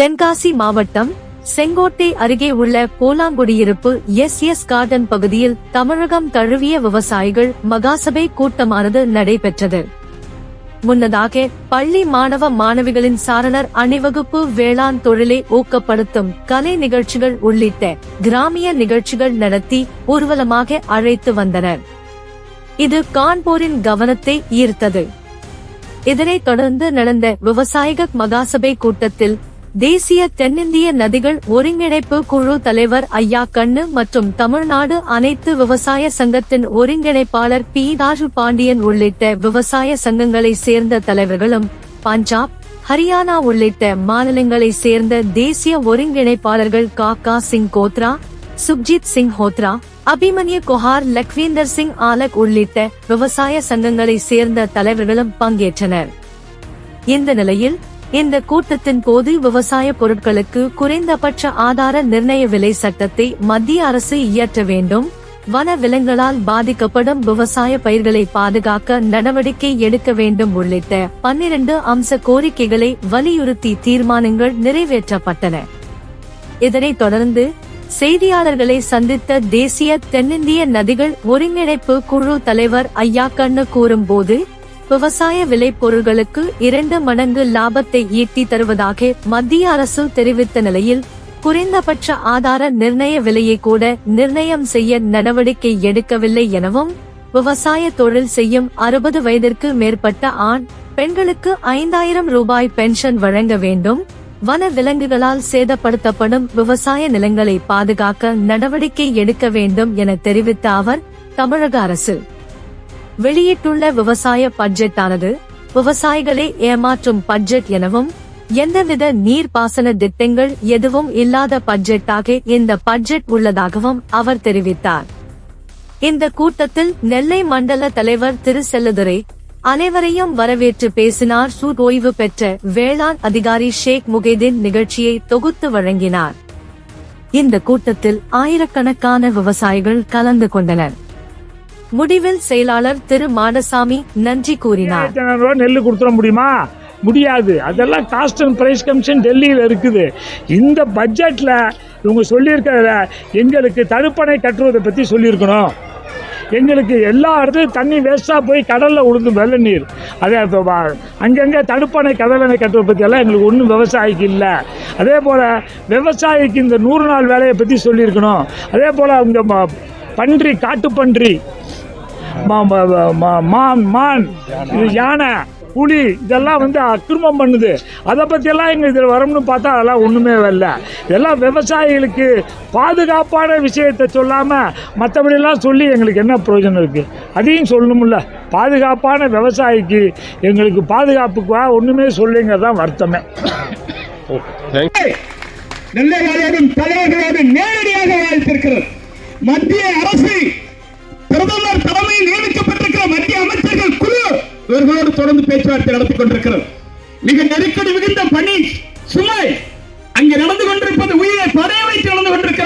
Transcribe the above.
தென்காசி மாவட்டம் செங்கோட்டை அருகே உள்ள போலாங்குடியிருப்பு எஸ் எஸ் கார்டன் பகுதியில் தமிழகம் தழுவிய விவசாயிகள் மகாசபை கூட்டமானது நடைபெற்றது. முன்னதாக பள்ளி மாணவ மாணவிகளின் சாரணர் அணிவகுப்பு வேளாண் தொழிலை ஊக்கப்படுத்தும் கலை நிகழ்ச்சிகள் உள்ளிட்ட கிராமிய நிகழ்ச்சிகள் நடத்தி ஊர்வலமாக அழைத்து வந்தனர். இது கான்பூரின் கவனத்தை ஈர்த்தது. இதனைத் தொடர்ந்து நடந்த விவசாயிக மகாசபை கூட்டத்தில் தேசிய தென்னிந்திய நதிகள் ஒருங்கிணைப்பு குழு தலைவர் ஐயா கண்ணு மற்றும் தமிழ்நாடு அனைத்து விவசாய சங்கத்தின் ஒருங்கிணைப்பாளர் பி ராஜு பாண்டியன் உள்ளிட்ட விவசாய சங்கங்களை சேர்ந்த தலைவர்களும் பஞ்சாப் ஹரியானா உள்ளிட்ட மாநிலங்களை சேர்ந்த தேசிய ஒருங்கிணைப்பாளர்கள் காக்கா சிங் கோத்ரா சுப்ஜித் சிங் ஹோத்ரா அபிமன்யு குஹார் லக்வீந்தர் சிங் ஆலக் உள்ளிட்ட விவசாய சங்கங்களை சேர்ந்த தலைவர்களும் பங்கேற்றனர். இந்த நிலையில் இந்த கூட்டத்தின் போது விவசாய பொருட்களுக்கு குறைந்தபட்ச ஆதார நிர்ணய விலை சட்டத்தை மத்திய அரசு இயற்ற வேண்டும். வன விலங்குகளால் பாதிக்கப்படும் விவசாய பயிர்களை பாதுகாக்க நடவடிக்கை எடுக்க வேண்டும் உள்ளிட்ட பன்னிரண்டு அம்ச கோரிக்கைகளை வலியுறுத்தி தீர்மானங்கள் நிறைவேற்றப்பட்டன. இதனைத் தொடர்ந்து செய்தியாளர்களை சந்தித்த தேசிய தென்னிந்திய நதிகள் ஒருங்கிணைப்பு குழு தலைவர் ஐயா கண்ணு கூறும்போது விவசாய விளைபொருள்களுக்கு இரண்டு மடங்கு லாபத்தை ஈட்டி தருவதாக மத்திய அரசு தெரிவித்த நிலையில் குறைந்தபட்ச ஆதார நிர்ணய விலையை கூட நிர்ணயம் செய்ய நடவடிக்கை எடுக்கவில்லை எனவும் விவசாய தொழில் செய்யும் அறுபது வயதிற்கு மேற்பட்ட ஆண் பெண்களுக்கு ஐந்தாயிரம் ரூபாய் பென்ஷன் வழங்க வேண்டும் வன விலங்குகளால் சேதப்படுத்தப்படும் விவசாய நிலங்களை பாதுகாக்க நடவடிக்கை எடுக்க வேண்டும் என தெரிவித்த அவர் தமிழக அரசு. வெளியிட்டுள்ள விவசாய பட்ஜெட்டானது விவசாயிகளை ஏமாற்றும் பட்ஜெட் எனவும் எந்தவித நீர்ப்பாசன திட்டங்கள் எதுவும் இல்லாத பட்ஜெட்டாக இந்த பட்ஜெட் உள்ளதாகவும் அவர் தெரிவித்தார். இந்த கூட்டத்தில் நெல்லை மண்டல தலைவர் திரு செல்லதுரை அனைவரையும் வரவேற்று பேசினார். சூட் ஓய்வு பெற்ற வேளாண் அதிகாரி ஷேக் முகைதீன் நிகழ்ச்சியை தொகுத்து வழங்கினார். இந்த கூட்டத்தில் ஆயிரக்கணக்கான விவசாயிகள் கலந்து கொண்டனர். முடிவில் செயலாளர் திரு மாடசாமி நன்றி கூறினார். ஆயிரத்தி நெல் கொடுத்துட முடியுமா? முடியாது. அதெல்லாம் காஸ்ட் அண்ட் ப்ரைஸ் கமிஷன் டெல்லியில் இருக்குது. இந்த பட்ஜெட்டில் இவங்க சொல்லியிருக்கிறத எங்களுக்கு தடுப்பணை கட்டுவதை பற்றி சொல்லியிருக்கணும். எங்களுக்கு எல்லா இடத்துலையும் தண்ணி வேஸ்ட்டாக போய் கடலில் உளுந்து வெள்ள நீர். அதே இப்போ வா- அங்கங்கே தடுப்பணை கடலணை கட்டுறதை பற்றியெல்லாம் எங்களுக்கு ஒன்றும் விவசாயிக்கு இல்லை. அதே போல் விவசாயிக்கு இந்த நூறு நாள் வேலையை பற்றி சொல்லியிருக்கணும். அதே போல் அவங்க ம- பன்றி காட்டுப்பன்றி பன்றி மான் மான். இது யானை புலி இதெல்லாம் வந்து அக்கிரமம் பண்ணுது. அதை பற்றியெல்லாம் எங்கள் இதில் வரும்னு பார்த்தா அதெல்லாம் ஒன்றுமே வரல. இதெல்லாம் விவசாயிகளுக்கு பாதுகாப்பான விஷயத்தை சொல்லாமல் மற்றபடியெல்லாம் சொல்லி எங்களுக்கு என்ன பிரயோஜனம் இருக்குது அதையும் சொல்லணும்ல. பாதுகாப்பான விவசாயிக்கு எங்களுக்கு பாதுகாப்புக்கு ஒன்றுமே சொல்லுங்கிறது தான் வருத்தமே. தலைவர்களோடு நேரடியாக வாழ்த்திருக்கிறது மத்திய அரசு இவர்களோடு தொடர்ந்து பேச்சுவார்த்தை நடத்திக் கொண்டிருக்கிறது. மிக நெருக்கடி மிகுந்த பணி சுமை அங்கே நடந்து கொண்டிருப்பது உயிரை படைய வைத்து நடந்து கொண்டிருக்கிறது.